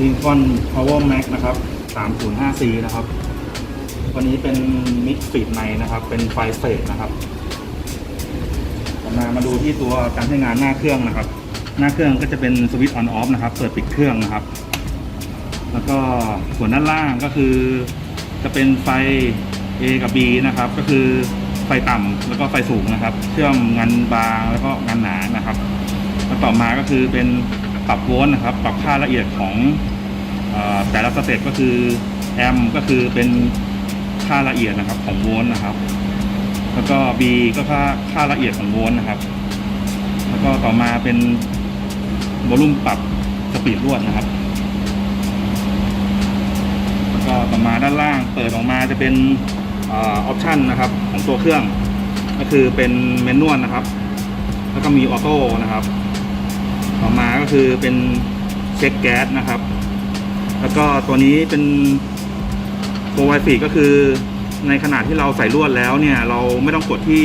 Lincoln Power Max นะครับ 305C นะครับ วันนี้เป็นมิกฟีดในนะครับ เป็นไฟเฟสนะครับต่อมามาดูที่ตัวการใช้งานหน้าเครื่องนะครับ หน้าเครื่องก็จะเป็นสวิตช์ออนออฟนะครับ เปิดปิดเครื่องนะครับ แล้วก็ส่วนด้านล่างก็คือจะเป็นไฟ A กับ B นะครับ ก็คือไฟต่ำแล้วก็ไฟสูงนะครับ เชื่อมงานบางแล้วก็งานหนานะครับ แล้วต่อมาก็คือเป็น ปรับโวลต์นะครับ ปรับค่าละเอียดของอแต่ละสเต็ปก็คือแอมก็คือเป็นค่าละเอียดนะครับของโวลต์นะครับ แล้วก็ B ก็ค่าค่าละเอียดของโวลต์นะครับ แล้วก็ต่อมาเป็นโวลูมปรับสปีดรวดนะครับ แล้วก็ต่อมาด้านล่างเปิดออกมาจะเป็นออปชันนะครับของตัวเครื่อง ก็คือเป็นเมนนวลนะครับ แล้วก็มีออโต้นะครับ ต่อมาก็คือเป็นเช็คแก๊สนะครับ แล้วก็ตัวนี้เป็นตัวไวฟีก็คือในขณะที่เราใส่ลวดแล้วเนี่ย เราไม่ต้องกดที่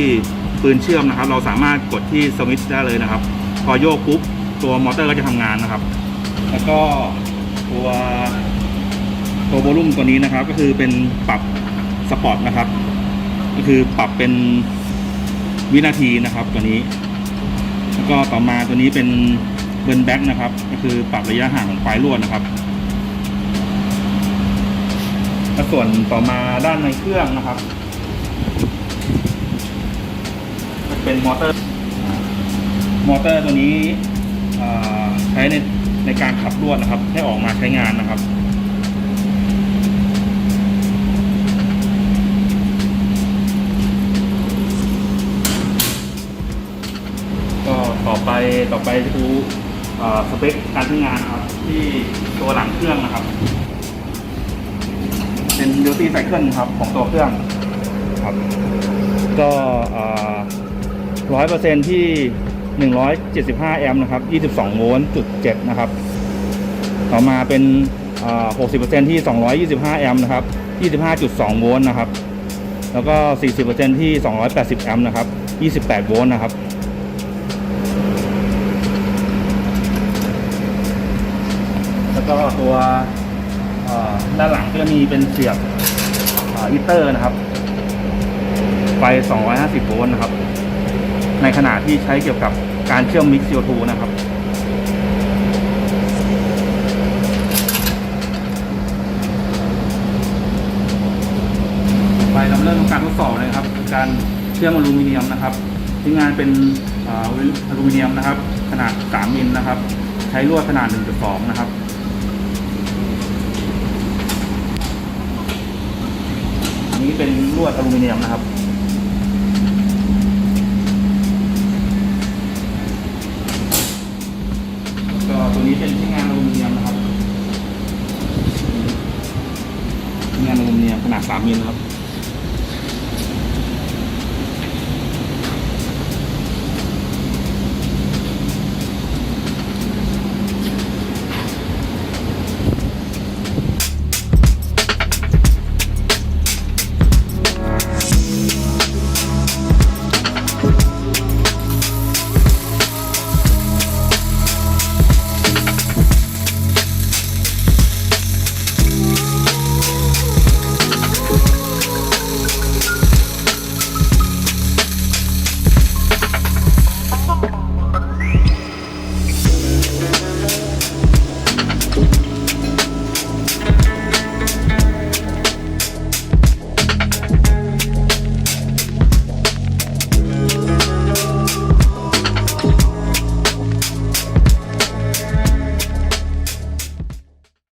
ปืนเชื่อมนะครับ เราสามารถกดที่สวิตช์ได้เลยนะครับ พอโยกปุ๊บตัวมอเตอร์ก็จะทำงานนะครับ แล้วก็ตัวตัวโวลูมตัวนี้นะครับ ก็คือเป็นปรับสปอร์ตนะครับ ก็คือปรับเป็นวินาทีนะครับตัวนี้ แล้วก็ต่อมาตัวนี้เป็น เบิร์นแบ็กนะครับ ก็คือปรับระยะห่างของปลายลวดนะครับและส่วนต่อมาด้านในเครื่องนะครับ เป็นมอเตอร์ มอเตอร์ตัวนี้ใช้ในในการขับลวดนะครับ ให้ออกมาใช้งานนะครับก็ต่อไปต่อไปดูเอ่อ สเปคการใช้งานนะครับที่ตัวหลังเครื่องนะครับ เป็นดิวตี้ไซเคิลครับของตัวเครื่องครับ ก็ร้อยเปอร์เซ็นที่หนึ่งร้อยเจ็ดสิบห้าแอมป์นะครับยี่สิบสองโวลต์จุดเจ็ดนะครับ ต่อมาเป็นหกสิบเปอร์เซ็นที่สองร้อยยี่สิบห้าแอมป์นะครับยี่สิบห้าจุดสองโวลต์นะครับ แล้วก็สี่สิบเปอร์เซ็นที่สองร้อยแปดสิบแอมป์นะครับยี่สิบแปดโวลต์นะครับ แล้ว ก็ตัวด้านหลังก็จะมีเป็นเสียบอีเตอร์นะครับ ไฟ 250 โวลต์นะครับ ในขณะที่ใช้เกี่ยวกับการเชื่อมมิกซ์ CO2 นะครับไปเราเริ่มการทดสอบเลยครับ การเชื่อมอลูมิเนียมนะครับที่งานเป็นอลูมิเนียมนะครับ ขนาด 3 มิลนะครับ ใช้ลวดขนาด 1.2 นะครับ อันนี้เป็นลวด อลูมิเนียมนะครับก็ตัวนี้เป็นที่งานอลูมิเนียมนะครับงานอลูมิเนียมขนาด3มิลครับ